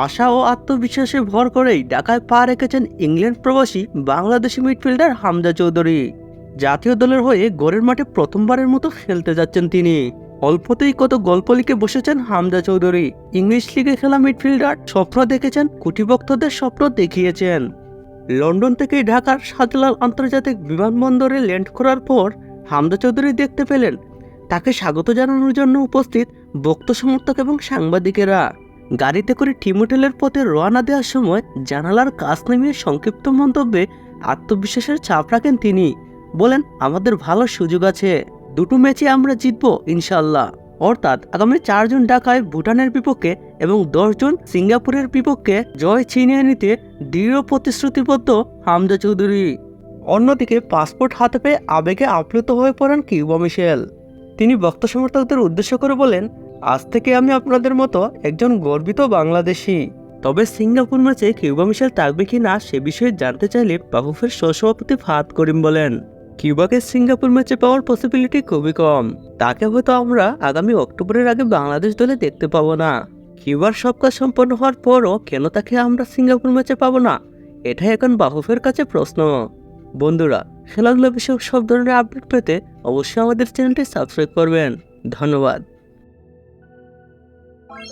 আশা ও আত্মবিশ্বাসে ভর করেই ঢাকায় পা রেখেছেন ইংল্যান্ড প্রবাসী বাংলাদেশি মিডফিল্ডার হামজা চৌধুরী। জাতীয় দলের হয়ে গড়ের মাঠে প্রথমবারের মতো খেলতে যাচ্ছেন তিনি। অল্পতেই কত গল্প লিখে বসেছেন হামজা চৌধুরী। ইংলিশ লিগে খেলা মিডফিল্ডার স্বপ্ন দেখেছেন কুটিভক্তদের স্বপ্ন দেখিয়েছেন। লন্ডন থেকে ঢাকার শাহজালাল আন্তর্জাতিক বিমানবন্দরে ল্যান্ড করার পর হামজা চৌধুরী দেখতে পেলেন, তাকে স্বাগত জানানোর জন্য উপস্থিত বক্ত সমর্থক এবং সাংবাদিকেরা। গাড়িতে করে টিম হোটেলের পথে রওনা দেওয়ার সময় জানালার কাজ নামিয়ে সংক্ষিপ্ত মন্তব্যে আত্মবিশ্বাসের চাপ রাখেন তিনি। বলেন, আমাদের ভালো সুযোগ আছে। দুটো ম্যাচে আমরা জিতবো ইনশাল্লাহ অর্থাৎ আগামী চারজন ঢাকায় ভুটানের বিপক্ষে এবং দশজন সিঙ্গাপুরের বিপক্ষে জয় ছিনিয়ে নিতে দৃঢ় প্রতিশ্রুতিবদ্ধ হামজা চৌধুরী। অন্যদিকে পাসপোর্ট হাতে পেয়ে আবেগে আপ্লুত হয়ে পড়েন কিউবা মিশেল। তিনি বক্তা সমর্থকদের উদ্দেশ্য করে বলেন আজ থেকে আমি আপনাদের মতো একজন গর্বিত বাংলাদেশি। তবে সিঙ্গাপুর ম্যাচে কিউবা মিশেল থাকবে কি না সে বিষয়ে জানতে চাইলে বাফুফের সহসভাপতি ফাহাদ করিম বলেন, কিউবাকে সিঙ্গাপুর ম্যাচে পাওয়ার পসিবিলিটি খুবই কম। তাকে হয়তো আমরা আগামী অক্টোবরের আগে বাংলাদেশ দলে দেখতে পাবো না। কিউবার সব কাজ সম্পন্ন হওয়ার পরও কেন তাকে আমরা সিঙ্গাপুর ম্যাচে পাবো না? এটাই এখন বাফুফের কাছে প্রশ্ন। বন্ধুরা খেলাধুলা বিষয়ক সব ধরনের আপডেট পেতে অবশ্যই আমাদের চ্যানেলটি সাবস্ক্রাইব করবেন। ধন্যবাদ। Bye.